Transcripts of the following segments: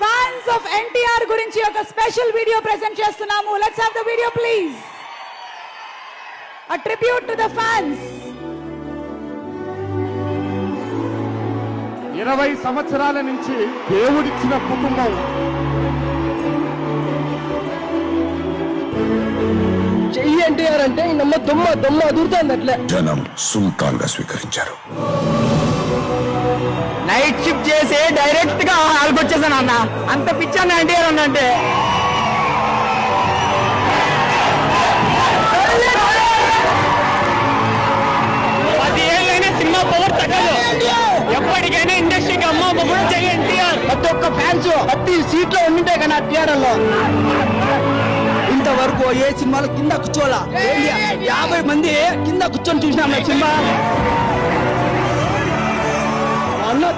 Fans of NTR గురించి ఒక special video present చేస్తున్నాము. Let's have the video please a tribute to the fans ఇరవై సంవత్సరాల నుంచి దేవుడిచ్చిన కుటుంబం. చెయ్యి ఎన్టీఆర్ అంటే నమ్మ దొమ్మ దొమ్మ అదురుతుంది అట్లే. జనం సుల్తాన్గా స్వీకరించారు. నైట్ షిఫ్ట్ చేసి డైరెక్ట్గా హాల్కి వచ్చేసాను అన్న అంత పిచ్చాను ఎన్టీఆర్ అన్న అంటే పది ఏళ్ళైనా సినిమా పవర్ తగ్గదు. ఎప్పటికైనా ఇండస్ట్రీకి అమ్మ కూడా చెయ్యి ఎన్టీఆర్. ప్రతి ఒక్క ఫ్యాన్స్ ప్రతి సీట్లో ఉండింటే కానీ ఆ లో ఇంతవరకు ఏ సినిమాలో కింద కూర్చోవాలా? యాభై మంది కింద కూర్చొని చూసినాం సినిమా.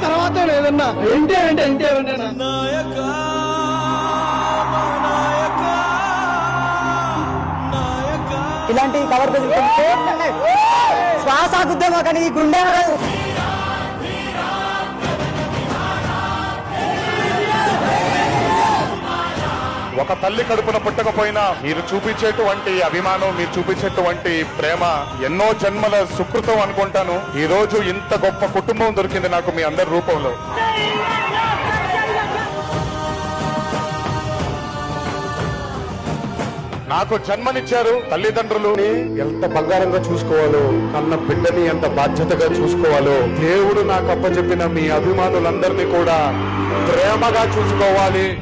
తర్వాత ఏదన్నా ఎన్టీఆర్ అంటే అంటే ఇలాంటి కవర్ శ్వాస గుద్దామా కానీ ఈ గుండె ఒక తల్లి కడుపున పుట్టకపోయినా మీరు చూపించేటువంటి అభిమానం మీరు చూపించేటువంటి ప్రేమ ఎన్నో జన్మల సుకృతం అనుకుంటాను. ఈ రోజు ఇంత గొప్ప కుటుంబం దొరికింది నాకు మీ అందరి రూపంలో. నాకు జన్మనిచ్చారు తల్లిదండ్రులు. ఎంత బంగారంగా చూసుకోవాలో కన్న బిడ్డని ఎంత బాధ్యతగా చూసుకోవాలో దేవుడు నాకు అప్పచెప్పిన మీ అభిమానులందరినీ కూడా ప్రేమగా చూసుకోవాలి.